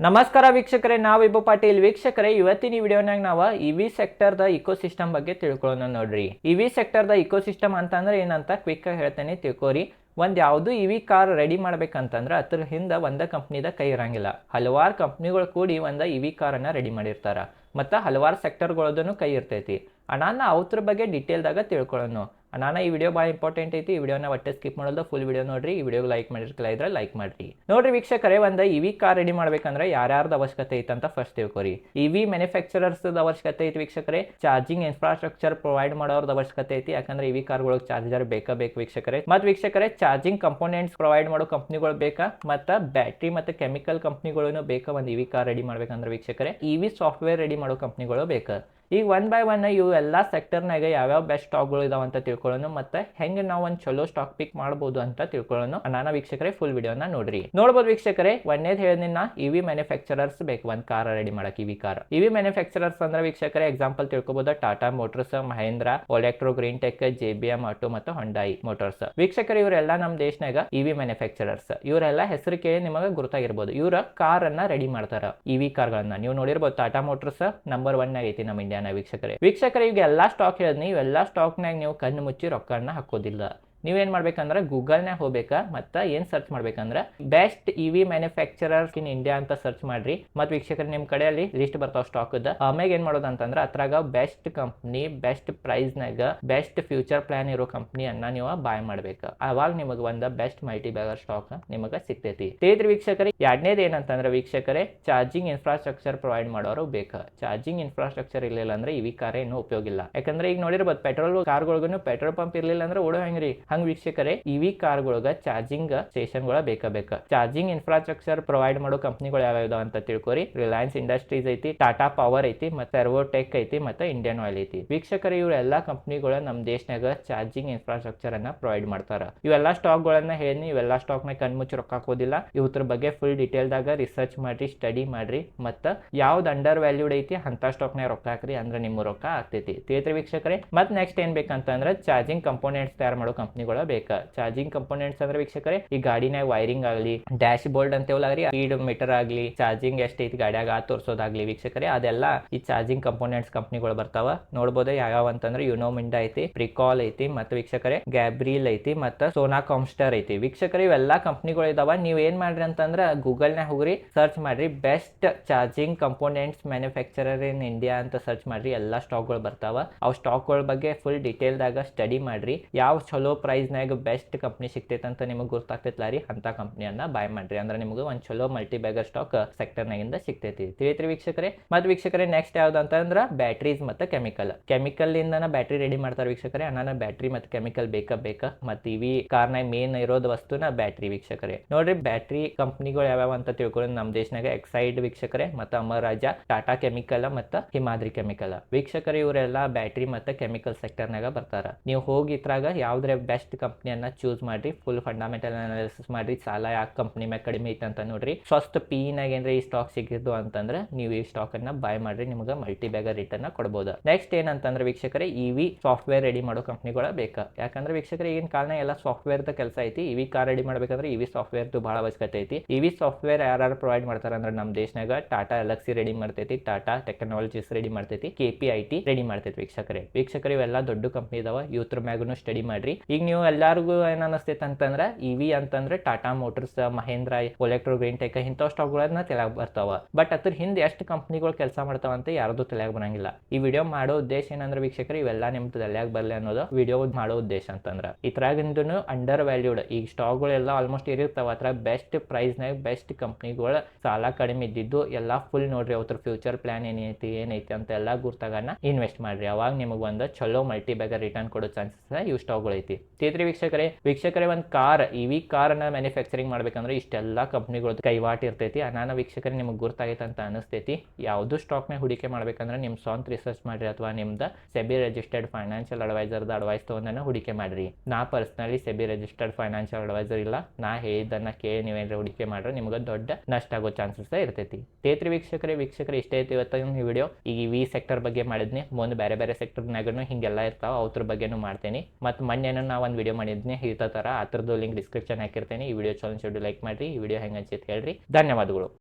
ನಮಸ್ಕಾರ ವೀಕ್ಷಕರೇ, ನಾವು ಇಬ್ಬ ಪಾಟೀಲ್. ವೀಕ್ಷಕರೇ, ಇವತ್ತಿನ ಈ ವಿಡಿಯೋನಾಗ ನಾವು ಇ ವಿ ದ ಇಕೋಸಿಸ್ಟಮ್ ಬಗ್ಗೆ ತಿಳ್ಕೊಳ್ಳೋಣ ನೋಡ್ರಿ. ಇ ವಿ ದ ಇಕೋಸಿಸ್ಟಮ್ ಅಂತಂದ್ರೆ ಏನಂತ ಕ್ವಿಕ್ ಆಗಿ ಹೇಳ್ತೇನೆ, ತಿಳ್ಕೊರಿ. ಒಂದ್ ಯಾವುದು ಇ ವಿ ಕಾರ್ ರೆಡಿ ಮಾಡ್ಬೇಕಂತಂದ್ರೆ ಅದ್ರ ಹಿಂದೆ ಒಂದ ಕಂಪ್ನಿದ ಕೈ ಇರಂಗಿಲ್ಲ. ಹಲವಾರು ಕಂಪ್ನಿಗಳು ಕೂಡಿ ಒಂದ ಇ ವಿ ಕಾರನ್ನ ರೆಡಿ ಮಾಡಿರ್ತಾರ. ಮತ್ತು ಹಲವಾರು ಸೆಕ್ಟರ್ಗಳದನ್ನು ಕೈ ಇರ್ತೈತಿ. ಅಣ್ಣ ಅವ್ರ ಬಗ್ಗೆ ಡೀಟೇಲ್ದಾಗ ತಿಳ್ಕೊಳ್ಳೋಣ ಅಣ್ಣಾನ ಈ ವಿಡಿಯೋ ಭಾಳ ಇಂಪಾರ್ಟೆಂಟ್ ಐತಿ. ಈ ವಿಡಿಯೋನ ಒಟ್ಟೆ ಸ್ಕಿಪ್ ಮಾಡೋದು ಫುಲ್ ವಿಡಿಯೋ ನೋಡ್ರಿ. ಈ ವಿಡಿಯೋ ಲೈಕ್ ಮಾಡಿರ್ಕಿಲ್ಲ ಇದ್ರೆ ಲೈಕ್ ಮಾಡ್ರಿ. ನೋಡ್ರಿ ವೀಕ್ಷಕರೇ, ಒಂದು ವಿ ಕಾರ್ ರೆಡಿ ಮಾಡ್ಬೇಕಂದ್ರೆ ಯಾರ್ಯಾರ್ದು ಅವಶ್ಯಕತೆ ಐತೆ ಅಂತ ಫಸ್ಟ್ ತಿಳ್ಕೊರಿ. ವಿ ಮ್ಯಾನುಫ್ಯಾಕ್ಚರರ್ಸ್ ಅವಶ್ಯಕತೆ ಐತಿ ವೀಕ್ಷಕರೇ. ಚಾರ್ಜಿಂಗ್ ಇನ್ಫ್ರಾಸ್ಟ್ರಕ್ಚರ್ ಪ್ರೊವೈಡ್ ಮಾಡೋರ್ದು ಅವಶ್ಯಕತೆ ಐತಿ. ಯಾಕಂದ್ರೆ ಇ ವಿ ಕಾರ್ಗಳಿಗೆ ಚಾರ್ಜರ್ ಬೇಕಾ ಬೇಕು ವೀಕ್ಷಕರೇ. ಮತ್ತು ವೀಕ್ಷಕರೇ ಚಾರ್ಜಿಂಗ್ ಕಂಪೋನೆಂಟ್ಸ್ ಪ್ರೊವೈಡ್ ಮಾಡೋ ಕಂಪ್ನಿಗಳು ಬೇಕಾ? ಮತ್ತು ಬ್ಯಾಟ್ರಿ ಮತ್ತು ಕೆಮಿಕಲ್ ಕಂಪ್ನಿಗಳು ಬೇಕಾ ಒಂದು ಇ ವಿ ಕಾರ್ ರೆಡಿ ಮಾಡ್ಬೇಕಂದ್ರೆ ವೀಕ್ಷಕರೇ? ವಿ ಸಾಫ್ಟ್ವೇರ್ ರೆಡಿ ಮಾಡೋ ಕಂಪ್ನಿಗಳು ಬೇಕಾ? ಈಗ ಒನ್ ಬೈ ಒನ್ ಇವು ಎಲ್ಲ ಸೆಕ್ಟರ್ನಾಗ ಯಾವ್ಯಾವ ಬೆಸ್ಟ್ ಸ್ಟಾಕ್ಗಳು ಇದಾವ ಅಂತ ತಿಳ್ಕೊಳ್ಳೋಣ ಮತ್ತೆ ಹೆಂಗೆ ನಾವು ಒಂದು ಚಲೋ ಸ್ಟಾಕ್ ಪಿಕ್ ಮಾಡ್ಬೋದು ಅಂತ ತಿಳ್ಕೊಳ್ಳೋಣ ನಾನು ವೀಕ್ಷಕರೇ ಫುಲ್ ವಿಡಿಯೋನ ನೋಡ್ರಿ. ನೋಡ್ಬೋದು ವೀಕ್ಷಕರೇ, ಒಂದೇದ್ ಹೇಳಿದಿನ ಇ ವಿ ಮ್ಯಾನುಫ್ಯಾಕ್ಚರರ್ಸ್ ಬೇಕು, ಒಂದು ಕಾರ್ ರೆಡಿ ಮಾಡಕ್ E V car V manufacturers ಅಂದ್ರೆ ವೀಕ್ಷಕರೇ ಎಕ್ಸಾಂಪಲ್ ತಿಳ್ಕೊಬೋದು Tata Motors Mahindra Olectra Green Tech J B M auto ಮತ್ತು ಹೊಂಡಾಯಿ ಮೋಟರ್ಸ್ ವೀಕ್ಷಕರು, ಇವರೆಲ್ಲ ನಮ್ಮ ದೇಶನಾಗ ಇ ವಿ ಮ್ಯಾನುಫ್ಯಾಕ್ಚರರ್ಸ್ ಇವರೆಲ್ಲ ಹೆಸರು ಕೇಳಿ ನಿಮಗೆ ಗುರುತಾಗಿರ್ಬೋದು. ಇವರ ಕಾರ್ ಅನ್ನ ರೆಡಿ ಮಾಡ್ತಾರ. ಇ ವಿ ಕಾರ್ಗಳನ್ನ ನೀವು ನೋಡಿರ್ಬೋದು ಟಾಟಾ ಮೋಟರ್ಸ್ ನಂಬರ್ ಒನ್ ಐತಿ ನಮ್ಮ ಇಂಡಿಯಾನ ವೀಕ್ಷಕರೇ. ವೀಕ್ಷಕರೇ ಈಗ ಎಲ್ಲಾ ಸ್ಟಾಕ್ ಹೇಳಿದ್ನಿ. ಇವೆಲ್ಲ ಸ್ಟಾಕ್ನಾಗ ನೀವು ಕಣ್ಣು ಮುಚ್ಚಿ ರೊಕ್ಕನ ಹಾಕೋದಿಲ್ಲ. ನೀವೇನ್ ಮಾಡ್ಬೇಕಂದ್ರೆ ಗೂಗಲ್ನಾಗ ಹೋಗ್ಬೇಕಾ? ಮತ್ತೆ ಏನ್ ಸರ್ಚ್ ಮಾಡ್ಬೇಕಂದ್ರೆ best E V manufacturers in India ಅಂತ ಸರ್ಚ್ ಮಾಡ್ರಿ. ಮತ್ತು ವೀಕ್ಷಕರು ನಿಮ್ಮ ಕಡೆಯಲ್ಲಿ ಲಿಸ್ಟ್ ಬರ್ತಾವ ಸ್ಟಾಕ್ ಆಮೇಲೆ ಏನ್ ಮಾಡೋದು ಅಂತಂದ್ರೆ ಅದ್ರಾಗ ಬೆಸ್ಟ್ ಕಂಪ್ನಿ ಬೆಸ್ಟ್ ಪ್ರೈಸ್ನಾಗ ಬೆಸ್ಟ್ ಫ್ಯೂಚರ್ ಪ್ಲಾನ್ ಇರೋ ಕಂಪ್ನಿಯನ್ನ ನೀವು ಬಾಯ್ ಮಾಡ್ಬೇಕು. ಅವಾಗ ನಿಮಗೆ ಒಂದು ಬೆಸ್ಟ್ ಮಲ್ಟಿ ಬ್ಯಾಗರ್ ಸ್ಟಾಕ್ ನಿಮಗೆ ಸಿಗ್ತೈತಿ. ತಿಳಿದ್ರಿ ವೀಕ್ಷಕರೇ, ಎರಡನೇದು ಏನಂತಂದ್ರೆ ವೀಕ್ಷಕರೇ ಚಾರ್ಜಿಂಗ್ ಇನ್ಫ್ರಾಸ್ಟ್ರಕ್ಚರ್ ಪ್ರೊವೈಡ್ ಮಾಡೋರು ಬೇಕು? ಚಾರ್ಜಿಂಗ್ ಇನ್ಫ್ರಾಸ್ಟ್ರಕ್ಚರ್ ಇರಲಿಲ್ಲ ಅಂದ್ರೆ ಇವಿ ಕಾರ್ ಏನು ಉಪಯೋಗ ಇಲ್ಲ ಯಾಕಂದ್ರೆ ಈಗ ನೋಡಿರ್ಬೋದು ಪೆಟ್ರೋಲ್ ಕಾರ್ಗಳಿಗೂ ಪೆಟ್ರೋಲ್ ಪಂಪ್ ಇರ್ಲಿಲ್ಲ ಅಂದ್ರೆ ಓಡೋ ಹೆಂಗ್ರಿ? ಹಂಗ್ ವೀಕ್ಷಕರೇ ಇವಿ ಕಾರ್ಗಳೊಳಗ ಚಾರ್ಜಿಂಗ್ ಸ್ಟೇಷನ್ಗಳ ಬೇಕ ಚಾರ್ಜಿಂಗ್ ಇನ್ಫ್ರಾಸ್ಟ್ರಕ್ಚರ್ ಪ್ರೊವೈಡ್ ಮಾಡೋ ಕಂಪ್ನಿಗಳು ಯಾವ ಇದಾವ ಅಂತ ತಿಳ್ಕೊರಿ. ರಿಲಯನ್ಸ್ ಇಂಡಸ್ಟ್ರೀಸ್ ಐತಿ ಟಾಟಾ ಪವರ್ ಐತಿ, ಮತ್ತೆ ಟೆಕ್ ಐತಿ, ಮತ್ತೆ ಇಂಡಿಯನ್ ಆಯಿಲ್ ಐತಿ. ವೀಕ್ಷಕರ ಇವ್ರೆಲ್ಲಾ ಕಂಪ್ನಿಗಳು ನಮ್ಮ ದೇಶನಾಗ ಚಾರ್ಜಿಂಗ್ ಇನ್ಫ್ರಾಸ್ಟ್ರಕ್ಚರ್ ಅನ್ನ ಪ್ರೊವೈಡ್ ಮಾಡ್ತಾರ. ಇವೆಲ್ಲಾ ಸ್ಟಾಕ್ ಗಳನ್ನ ಹೇಳಿ, ಇವೆಲ್ಲಾ ಸ್ಟಾಕ್ನ ಕಣ್ಮುಚ್ಚಿ ರೊಕ್ಕ ಹಾಕೋದಿಲ್ಲ. ಇವ್ರ ಬಗ್ಗೆ ಫುಲ್ ಡೀಟೇಲ್ ದಾಗ ರಿಸರ್ಚ್ ಮಾಡ್ರಿ ಸ್ಟಡಿ ಮಾಡ್ರಿ, ಮತ್ತ ಯಾವ್ದು ಅಂಡರ್ ವ್ಯಾಲ್ಯೂಡ್ ಐತಿ ಅಂತ ಸ್ಟಾಕ್ನ ರೊಕ್ಕ ಹಾಕ್ರಿ, ಅಂದ್ರೆ ನಿಮ್ಮ ರೊಕ್ಕ ಆಗ್ತೈತಿ. ತೀರ್ಥ ವೀಕ್ಷಕರೇ. ಮತ್ ನೆಕ್ಸ್ಟ್ ಏನ್ ಬೇಕಂತಂದ್ರೆ ಚಾರ್ಜಿಂಗ್ ಕಂಪೋನೆಂಟ್ಸ್ ತಯಾರು ಮಾಡೋ ಕಂಪ್ನಿಗಳು ಬೇಕಾ. ಚಾರ್ಜಿಂಗ್ ಕಂಪೋನೆಂಟ್ಸ್ ಅಂದ್ರೆ ವೀಕ್ಷಕರೇ, ಈ ಗಾಡಿನಾಗ ವೈರಿಂಗ್ ಆಗಲಿ ಡ್ಯಾಶ್ ಬೋರ್ಡ್ ಅಂತೇವಲ್ಲಾಗ್ರಿ ಸ್ಪೀಡ್ ಮೀಟರ್ ಆಗಲಿ ಚಾರ್ಜಿಂಗ್ ಎಷ್ಟೈತಿ ಗಾಡಿಯಾಗ ಆ ತೋರ್ಸೋದಾಗ್ಲಿ ವೀಕ್ಷಕರೇ, ಅದೆಲ್ಲ ಈ ಚಾರ್ಜಿಂಗ್ ಕಂಪೋನೆಂಟ್ಸ್ ಕಂಪ್ನಿಗಳು ಬರ್ತಾವ. ನೋಡ್ಬೋದು ಯಾವ ಅಂತಂದ್ರೆ ಯುನೋಮಿಂಡ ಐತಿ ಪ್ರಿಕಾಲ್ ಐತಿ, ಮತ್ತು ವೀಕ್ಷಕರೇ ಗ್ಯಾಬ್ರಿಲ್ ಐತಿ, ಮತ್ತು ಸೋನಾ ಕಾಮ್ಸ್ಟರ್ ಐತಿ. ವೀಕ್ಷಕರೇ, ಇವೆಲ್ಲ ಕಂಪ್ನಿಗಳು ಇದಾವ. ನೀವು ಏನ್ ಮಾಡ್ರಿ ಅಂತಂದ್ರೆ ಗೂಗಲ್ನಾಗ ಹೋಗ್ರಿ ಸರ್ಚ್ ಮಾಡ್ರಿ best charging components manufacturer in India ಅಂತ ಸರ್ಚ್ ಮಾಡ್ರಿ, ಎಲ್ಲ ಸ್ಟಾಕ್ಗಳು ಬರ್ತಾವ. ಅವು ಸ್ಟಾಕ್ಗಳ ಬಗ್ಗೆ ಫುಲ್ ಡೀಟೇಲ್ದಾಗ ಸ್ಟಡಿ ಮಾಡ್ರಿ. ಯಾವ ಚಲೋ ಪ್ರೈಸ್ನಾಗ ಬೆಸ್ಟ್ ಕಂಪ್ನಿ ಸಿಗ್ತೈತೆ ಅಂತ ನಿಮಗೆ ಗೊತ್ತಾಗ್ತೈತಲ್ಲ ರೀ ಅಂತ ಕಂಪ್ನಿಯನ್ನ ಬಾಯ್ ಮಾಡ್ರಿ. ಅಂದ್ರೆ ನಿಮಗೆ ಒಂದು ಚಲೋ ಮಲ್ಟಿ ಬ್ಯಾಗರ್ ಸ್ಟಾಕ್ ಸೆಕ್ಟರ್ನಾಗಿಂದ ಸಿಗ್ತೈತಿ. ತಿಳಿತ್ರಿ ವೀಕ್ಷಕರೇ. ಮತ್ತು ವೀಕ್ಷಕರೇ ನೆಕ್ಸ್ಟ್ ಯಾವ್ದು ಅಂತಂದ್ರೆ ಬ್ಯಾಟ್ರೀಸ್ ಮತ್ತು ಕೆಮಿಕಲ್ ಕೆಮಿಕಲ್ ಇಂದನ ಬ್ಯಾಟ್ರಿ ರೆಡಿ ಮಾಡ್ತಾರೆ ವೀಕ್ಷಕರೇ. ಅನ್ನ ಬ್ಯಾಟ್ರಿ ಮತ್ತು ಕೆಮಿಕಲ್ ಬೇಕಾ ಬೇಕಾ? ಮತ್ತು ಇವಿ ಕಾರ್ನಾಗ ಮೇನ್ ಇರೋದು ವಸ್ತುನ ಬ್ಯಾಟ್ರಿ ವೀಕ್ಷಕರೇ. ನೋಡ್ರಿ ಬ್ಯಾಟ್ರಿ ಕಂಪ್ನಿಗಳು ಯಾವ್ಯಾವ ಅಂತ ತಿಳ್ಕೊಂಡ್ರೆ ನಮ್ಮ ದೇಶನಾಗ ಎಕ್ಸೈಡ್ ವೀಕ್ಷಕರೇ. ಮತ್ತು ಅಮರಾಜ, ಟಾಟಾ ಕೆಮಿಕಲ್ ಮತ್ತು ಹಿಮಾದ್ರಿ ಕೆಮಿಕಲ್ ವೀಕ್ಷಕರು, ಇವರೆಲ್ಲ ಬ್ಯಾಟ್ರಿ ಮತ್ತು ಕೆಮಿಕಲ್ ಸೆಕ್ಟರ್ನಾಗ ಬರ್ತಾರ. ನೀವು ಹೋಗಿ ಇದ್ರಾಗ ಯಾವ್ದ್ರೆ ಬೆಸ್ಟ್ ಕಂಪನಿಯನ್ನ ಚೂಸ್ ಮಾಡ್ರಿ. ಫುಲ್ ಫಂಡಮೆಂಟಲ್ ಅನಾಲಿಸಿಸ್ ಮಾಡ್ರಿ. ಸಾಲ ಯಾಕೆ ಕಂಪ್ನಿ ಮ್ಯಾಗ ಕಡಿಮೆ ಅಂತ ನೋಡ್ರಿ. ಸ್ವಸ್ಥ ಪಿ ನಾಗ ಏನ್ರಿ ಈ ಸ್ಟಾಕ್ ಸಿಗಿದ್ದು ಅಂತಂದ್ರೆ ನೀವು ಈ ಸ್ಟಾಕ್ ಅನ್ನ ಬಾಯ್ ಮಾಡ್ರಿ. ನಿಮ್ಗೆ ಮಲ್ಟಿ ಬ್ಯಾಗ ರಿಟರ್ನ್ ಕೊಡಬಹುದು ನೆಕ್ಸ್ಟ್ ಏನಂತಂದ್ರೆ ವೀಕ್ಷಕರೇ ಇ ವಿ ಸಾಫ್ಟ್ವೇರ್ ರೆಡಿ ಮಾಡೋ ಕಂಪ್ನಿಗಳ ಬೇಕಾ. ಯಾಕಂದ್ರೆ ವೀಕ್ಷಕರೇ, ಈಗಿನ ಕಾಲನ ಎಲ್ಲ ಸಾಫ್ಟ್ವೇರ್ ಕೆಲಸ ಐತಿ. ಇ ವಿ ಕಾರ್ ರೆಡಿ ಮಾಡ್ಬೇಕಂದ್ರೆ ಇ ವಿ ಸಾಫ್ಟ್ವೇರ್ದು ಭಾಳ ಅವಶ್ಯಕತೆ ಐತಿ. ಇ ವಿ ಸಾಫ್ಟ್ವೇರ್ ಯಾರು ಪ್ರೊವೈಡ್ ಮಾಡ್ತಾರೆ ಅಂದ್ರೆ ನಮ್ಮ ದೇಶನಾಗ ಟಾಟಾ ಎಲೆಕ್ಸಿ ರೆಡಿ ಮಾಡ್ತೈತಿ ಟಾಟಾ ಟೆಕ್ನಾಲಜೀಸ್ ರೆಡಿ ಮಾಡ್ತೈತಿ K P I T ready ಮಾಡ್ತೈತಿ ವೀಕ್ಷಕರೇ. ವೀಕ್ಷಕರು ಇವೆಲ್ಲ ದೊಡ್ಡ ಕಂಪ್ನಿ ಇದಾವ ಇವ್ರ ಮ್ಯಾಗೂ ಸ್ಟಡಿ ಮಾಡ್ರಿ. ಈಗ ನೀವು ಎಲ್ಲರಿಗೂ ಏನ್ ಅನಿಸ್ತೈತೆ ಅಂತಂದ್ರೆ ಇ ವಿ ಅಂತಂದ್ರೆ ಟಾಟಾ ಮೋಟರ್ಸ್ ಮಹೇಂದ್ರ ಒಲೆಕ್ಟ್ರೋ ಟೆಕ್ ಇಂಥ ಸ್ಟಾಕ್ಗಳನ್ನ ತಲೆಯಾಗ ಬರ್ತಾವ. ಬಟ್ ಅದ್ರ ಹಿಂದೆ ಎಷ್ಟು ಕಂಪ್ನಿಗಳು ಕೆಲಸ ಮಾಡ್ತಾವ ಅಂತ ಯಾರ್ದು ತಲೆಯಾಗ ಬರಂಗಿಲ್ಲ. ಈ ವಿಡಿಯೋ ಮಾಡೋ ಉದ್ದೇಶ ಏನಂದ್ರೆ ವೀಕ್ಷಕರು, ಇವೆಲ್ಲ ನಿಮ್ದು ತಲೆಯಾಗ ಬರಲಿ ಅನ್ನೋದು ವಿಡಿಯೋ ಮಾಡೋ ಉದ್ದೇಶ ಅಂತಂದ್ರೆ. ಇದ್ರಾಗಿಂದನು ಅಂಡರ್ ವ್ಯಾಲ್ಯೂಡ್ ಈಗ ಸ್ಟಾಕ್ಗಳೆಲ್ಲ ಆಲ್ಮೋಸ್ಟ್ ಇರಿರ್ತಾವ ಅದ್ರ ಬೆಸ್ಟ್ ಪ್ರೈಸ್ನಾಗ ಬೆಸ್ಟ್ ಕಂಪ್ನಿಗಳು ಸಾಲ ಕಡಿಮೆ ಇದ್ದಿದ್ದು ಎಲ್ಲ ಫುಲ್ ನೋಡ್ರಿ, ಅವ್ರ ಫ್ಯೂಚರ್ ಪ್ಲಾನ್ ಏನೈತಿ ಏನೈತಿ ಅಂತ ಎಲ್ಲ ಗುರ್ತಾಗನ ಇನ್ವೆಸ್ಟ್ ಮಾಡ್ರಿ. ಅವಾಗ ನಿಮಗೆ ಒಂದು ಚಲೋ ಮಲ್ಟಿ ಬ್ಯಾಗರ್ ರಿಟರ್ನ್ ಕೊಡೋ ಚಾನ್ಸಸ್ ಇವು ಸ್ಟಾಕ್ಗಳು ಐತಿ. ತೇತ್ರಿ ವೀಕ್ಷಕರೇ ವೀಕ್ಷಕರೇ ಒಂದು ಕಾರ್, ಇ ವಿ ಮ್ಯಾನುಫ್ಯಾಕ್ಚರಿಂಗ್ ಮಾಡ್ಬೇಕಂದ್ರೆ ಇಷ್ಟೆಲ್ಲ ಕಂಪ್ನಿಗಳ ಕೈವಾಟ ಇರ್ತೈತಿ. ಅನಾನ ವೀಕ್ಷಕರೇ, ನಿಮಗೆ ಗುರ್ತಾಗೈತೆ ಅಂತ ಅನಿಸ್ತೈತಿ. ಯಾವುದು ಸ್ಟಾಕ್ನ ಹೂಡಿಕೆ ಮಾಡ್ಬೇಕಂದ್ರೆ ನಿಮ್ಮ ಸ್ವಂತ ರಿಸರ್ಚ್ ಮಾಡ್ರಿ ಅಥವಾ ನಿಮ್ದು ಸೆಬಿ ರಿಜಿಸ್ಟರ್ಡ್ ಫೈನಾನ್ಷಿಯಲ್ ಅಡ್ವೈಸರ್ದ ಅಡ್ವೈಸ್ ತೊಗೊಂಡನ ಹೂಡಿಕೆ ಮಾಡ್ರಿ. ನಾ personally SEBI registered financial advisor ಇಲ್ಲ. ನಾ ಹೇಳಿದ್ದನ್ನ ಕೇಳಿ ನೀವೇನಾರ ಹೂಡಿಕೆ ಮಾಡ್ರೆ ನಿಮ್ಗೆ ದೊಡ್ಡ ನಷ್ಟ ಆಗೋ ಚಾನ್ಸಸ್ ಇರ್ತೈತಿ. ತೇತ್ರಿ ವೀಕ್ಷಕರೇ ವೀಕ್ಷಕರೇ, ಇಷ್ಟೇ ಐತಿ ಇವತ್ತಿನ ಈ ವಿಡಿಯೋ ಈಗ ಈ ವಿ ಸೆಕ್ಟರ್ ಬಗ್ಗೆ ಮಾಡಿದ್ನಿ. ಮುಂದೆ ಬೇರೆ ಬೇರೆ ಸೆಕ್ಟರ್ನಾಗೂ ಹಿಂಗೆಲ್ಲ ಇರ್ತಾವ. ಅವ್ರ ಬಗ್ಗೆನೂ ಮಾಡ್ತೀನಿ. ಮತ್ತು ಮೊನ್ನೆನೂ ನಾ ಒಂದು ವಿಡಿಯೋ ಮಾಡಿದ್ನೇ ಇರ್ತ ಥರ ಅದ್ರದ್ದು ಲಿಂಕ್ ಡಿಸ್ಕ್ರಿಪ್ಷನ್ ಹಾಕಿರ್ತೀನಿ. ಈ ವಿಡಿಯೋ ಚಲೋ ಲೈಕ್ ಮಾಡಿರಿ, ಈ ವಿಡಿಯೋ ಹೆಂಗೆ ಅನ್ಸಿತ್ತು ಹೇಳ್ರಿ. ಧನ್ಯವಾದಗಳು.